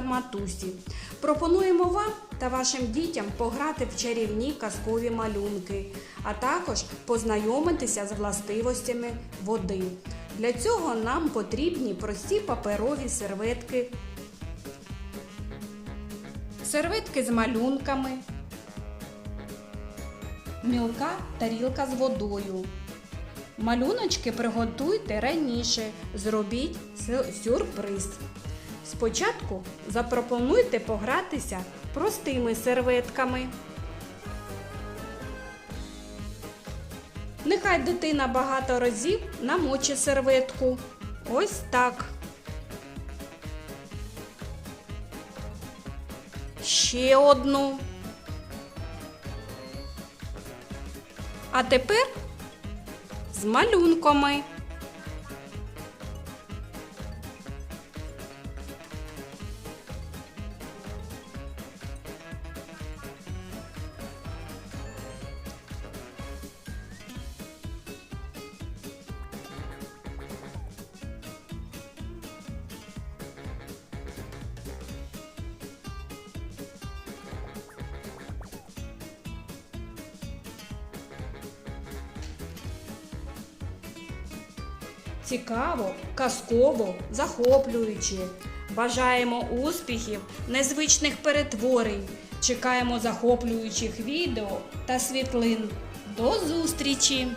матусі. Пропонуємо вам та вашим дітям пограти в чарівні казкові малюнки, а також познайомитися з властивостями води. Для цього нам потрібні прості паперові серветки, серветки з малюнками, мілка тарілка з водою. Малюночки приготуйте раніше, зробіть сюрприз. Спочатку запропонуйте погратися простими серветками. Нехай дитина багато разів намочить серветку. Ось так. Ще одну. А тепер з малюнками. Цікаво, казково, захоплюючи. Бажаємо успіхів, незвичних перетворень. Чекаємо захоплюючих відео та світлин. До зустрічі!